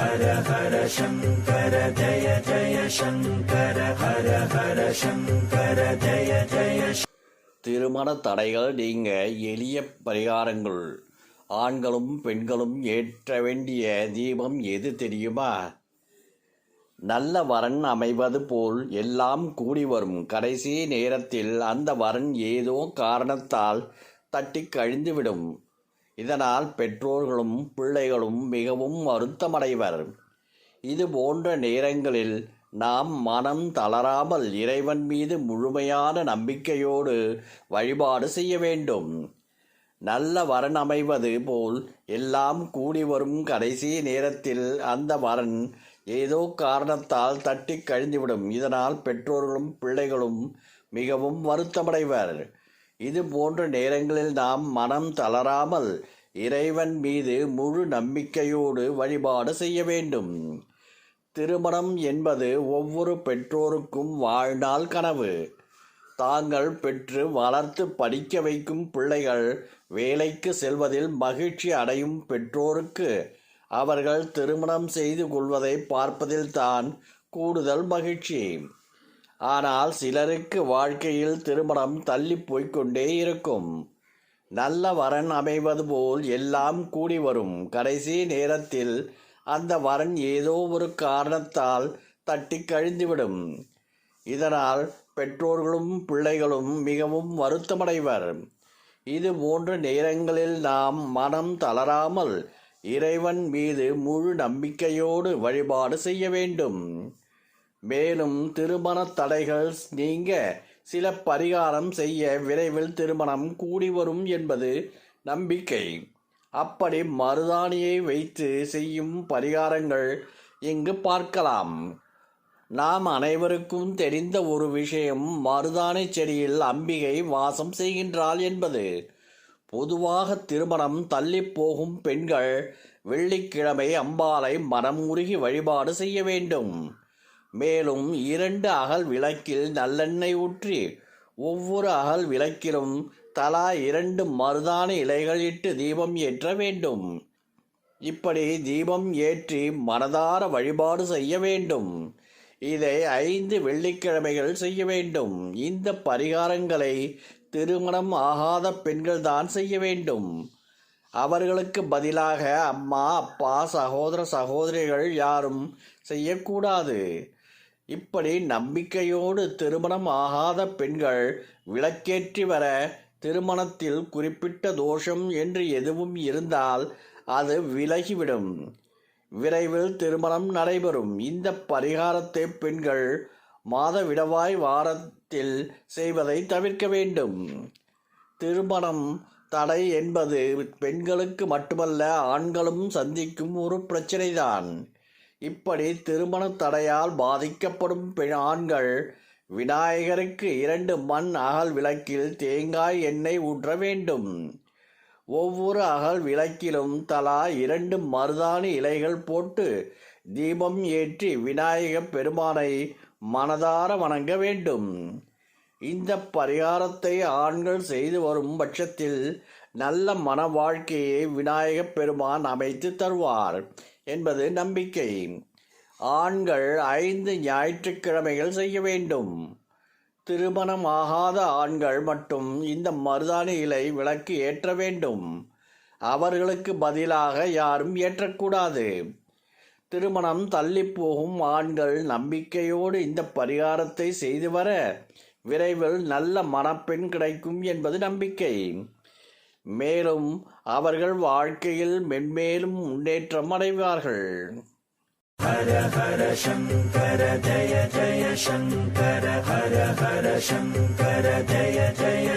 ஹர ஹர சங்கர ஜய ஜய சங்கர ஹர ஹர சங்கர ஜய ஜய திருமண தடைகள் நீங்க எளிய பரிகாரங்கள். ஆண்களும் பெண்களும் ஏற்ற வேண்டிய தீபம் எது தெரியுமா? நல்ல வரன் அமைவது போல் எல்லாம் கூடி வரும். கடைசி நேரத்தில் அந்த வரன் ஏதோ காரணத்தால் தட்டி கழிந்துவிடும். இதனால் பெற்றோர்களும் பிள்ளைகளும் மிகவும் வருத்தமடைவர். இது போன்ற நேரங்களில் நாம் மனம் தளராமல் இறைவன் மீது முழுமையான நம்பிக்கையோடு வழிபாடு செய்ய வேண்டும். நல்ல வரன் அமைவது போல் எல்லாம் கூடி வரும் கடைசி நேரத்தில் அந்த வரன் ஏதோ காரணத்தால் தட்டி கழிந்துவிடும். இதனால் பெற்றோர்களும் பிள்ளைகளும் மிகவும் வருத்தமடைவர். இது போன்ற நேரங்களில் நாம் மனம் தளராமல் இறைவன் மீது முழு நம்பிக்கையோடு வழிபாடு செய்ய வேண்டும். திருமணம் என்பது ஒவ்வொரு பெற்றோருக்கும் வாழ்நாள் கனவு. தாங்கள் பெற்று வளர்த்து படிக்க வைக்கும் பிள்ளைகள் வேலைக்கு செல்வதில் மகிழ்ச்சி அடையும் பெற்றோருக்கு அவர்கள் திருமணம் செய்து கொள்வதை பார்ப்பதில் தான் கூடுதல் மகிழ்ச்சி. ஆனால் சிலருக்கு வாழ்க்கையில் திருமணம் தள்ளி போய்க்கொண்டே இருக்கும். நல்ல வரன் அமைவது போல் எல்லாம் கூடி வரும். கடைசி நேரத்தில் அந்த வரன் ஏதோ ஒரு காரணத்தால் தட்டி கழிந்துவிடும். இதனால் பெற்றோர்களும் பிள்ளைகளும் மிகவும் வருத்தமடைவர். இது போன்ற நேரங்களில் நாம் மனம் தளராமல் இறைவன் மீது முழு நம்பிக்கையோடு வழிபாடு செய்ய வேண்டும். மேலும் திருமண தடைகள் நீங்க சில பரிகாரம் செய்ய விரைவில் திருமணம் கூடி வரும் என்பது நம்பிக்கை. அப்படி மருதாணியை வைத்து செய்யும் பரிகாரங்கள் இங்கு பார்க்கலாம். நாம் அனைவருக்கும் தெரிந்த ஒரு விஷயம் மருதாணி செடியில் அம்பிகை வாசம் செய்கின்றாள் என்பது. பொதுவாக திருமணம் தள்ளி போகும் பெண்கள் வெள்ளிக்கிழமை அம்பாளை மனம் உருகி வழிபாடு செய்ய வேண்டும். மேலும் இரண்டு அகல் விளக்கில் நல்லெண்ணெய் ஊற்றி ஒவ்வொரு அகல் விளக்கிலும் தலா இரண்டு மருதான இலைகள் இட்டு தீபம் ஏற்ற வேண்டும். இப்படி தீபம் ஏற்றி மனதார வழிபாடு செய்ய வேண்டும். இதை ஐந்து வெள்ளிக்கிழமைகள் செய்ய வேண்டும். இந்த பரிகாரங்களை திருமணம் ஆகாத பெண்கள் தான் செய்ய வேண்டும். அவர்களுக்கு பதிலாக அம்மா அப்பா சகோதர சகோதரிகள் யாரும் செய்யக்கூடாது. இப்படி நம்பிக்கையோடு திருமணம் ஆகாத பெண்கள் விளக்கேற்றி வர திருமணத்தில் குறிப்பிட்ட தோஷம் என்று எதுவும் இருந்தால் அது விலகிவிடும். விரைவில் திருமணம் நடைபெறும். இந்த பரிகாரத்தை பெண்கள் மாதவிடவாய் வாரத்தில் செய்வதை தவிர்க்க வேண்டும். திருமணம் தடை என்பது பெண்களுக்கு மட்டுமல்ல ஆண்களும் சந்திக்கும் ஒரு பிரச்சனைதான். இப்படி திருமண தடையால் பாதிக்கப்படும் பெண் ஆண்கள் விநாயகருக்கு இரண்டு மண் அகல் விளக்கில் தேங்காய் எண்ணெய் ஊற்ற வேண்டும். ஒவ்வொரு அகல் விளக்கிலும் தலா இரண்டு மருதாணி இலைகள் போட்டு தீபம் ஏற்றி விநாயகப் பெருமானை மனதார வணங்க வேண்டும். இந்த பரிகாரத்தை ஆண்கள் செய்து வரும் பட்சத்தில் நல்ல மன வாழ்க்கையை விநாயகப் பெருமான் அமைத்து தருவார். என்பது நம்பிக்கை. ஆண்கள் ஐந்து ஞாயிற்றுக்கிழமைகள் செய்ய வேண்டும். திருமணம் ஆகாத ஆண்கள் மட்டும் இந்த மருதாணி இலை விளக்கு ஏற்ற வேண்டும். அவர்களுக்கு பதிலாக யாரும் ஏற்றக்கூடாது. திருமணம் தள்ளி போகும் ஆண்கள் நம்பிக்கையோடு இந்த பரிகாரத்தை செய்து வர விரைவில் நல்ல மணப்பெண் கிடைக்கும் என்பது நம்பிக்கை. மேலும் அவர்கள் வாழ்க்கையில் மென்மேலும் முன்னேற்றம் அடைவார்கள். ஹர ஹர சங்கர ஜய ஜய சங்கர ஹர ஹர சங்கர ஜய ஜய